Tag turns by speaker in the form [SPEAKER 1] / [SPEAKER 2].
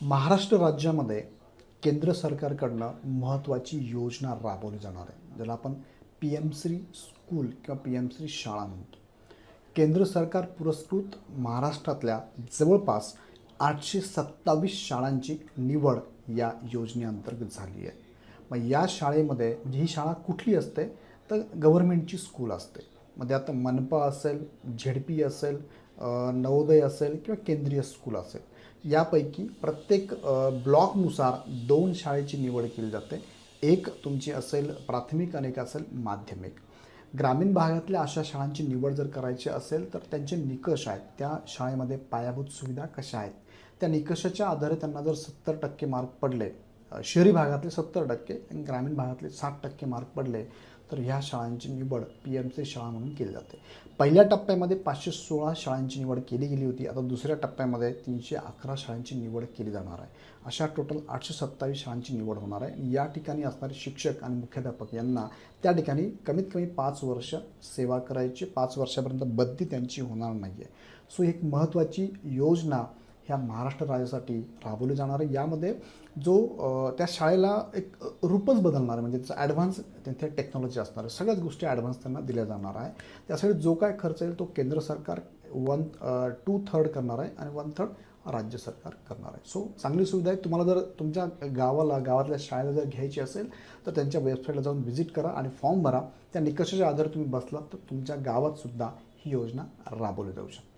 [SPEAKER 1] महाराष्ट्र राज्यामध्ये केंद्र सरकारकडनं महत्त्वाची योजना राबवली जाणार आहे. ज्याला आपण पी एम श्री स्कूल किंवा पी एम श्री शाळा म्हणतो. केंद्र सरकार पुरस्कृत महाराष्ट्रातल्या जवळपास आठशे सत्तावीस शाळांची निवड या योजनेअंतर्गत झाली आहे. मग या शाळेमध्ये म्हणजे ही शाळा कुठली असते? तर गव्हर्मेंटची स्कूल असते. मग आता मनपा असेल झेडपी असेल नवोदय असेल किंवा केंद्रीय स्कूल असेल. यापैकी प्रत्येक ब्लॉकनुसार दोन शाळेची निवड केली जाते. एक तुमची असेल प्राथमिक आणि एक असेल माध्यमिक. ग्रामीण भागातल्या अशा शाळांची निवड जर करायची असेल तर त्यांचे निकष आहेत. त्या शाळेमध्ये पायाभूत सुविधा कशा आहेत? त्या निकषाच्या आधारे त्यांना जर सत्तर टक्के मार्क पडले शहरी भागातले सत्तर टक्के आणि ग्रामीण भागातले साठ टक्के मार्क पडले तर ह्या शाळांची निवड पी एम सी शाळा म्हणून केली जाते. पहिल्या टप्प्यामध्ये पाचशे सोळा शाळांची निवड केली गेली होती. आता दुसऱ्या टप्प्यामध्ये तीनशे अकरा शाळांची निवड केली जाणार आहे. अशा टोटल आठशे सत्तावीस शाळांची निवड होणार आहे. आणि या ठिकाणी असणारे शिक्षक आणि मुख्याध्यापक यांना त्या ठिकाणी कमीत कमी पाच वर्ष सेवा करायची पाच वर्षापर्यंत बदली त्यांची होणार नाही आहे सो एक महत्त्वाची योजना ह्या महाराष्ट्र राज्यासाठी राबवली जाणार आहे. यामध्ये जो त्या शाळेला एक रूपच बदलणार आहे. म्हणजे त्याचा ॲडव्हान्स त्यांच्या टेक्नॉलॉजी असणार आहे. सगळ्याच गोष्टी ॲडव्हान्स त्यांना दिल्या जाणार आहे. त्यासाठी जो काय खर्च येईल तो केंद्र सरकार वन टू थर्ड करणार आहे आणि वन थर्ड राज्य सरकार करणार आहे. सो चांगली सुविधा आहे. तुम्हाला जर तुमच्या गावाला गावातल्या शाळेला जर घ्यायची असेल तर त्यांच्या वेबसाईटला जाऊन व्हिजिट करा आणि फॉर्म भरा. त्या निकषाच्या आधारे तुम्ही बसलात तर तुमच्या गावातसुद्धा ही योजना राबवली जाऊ शकते.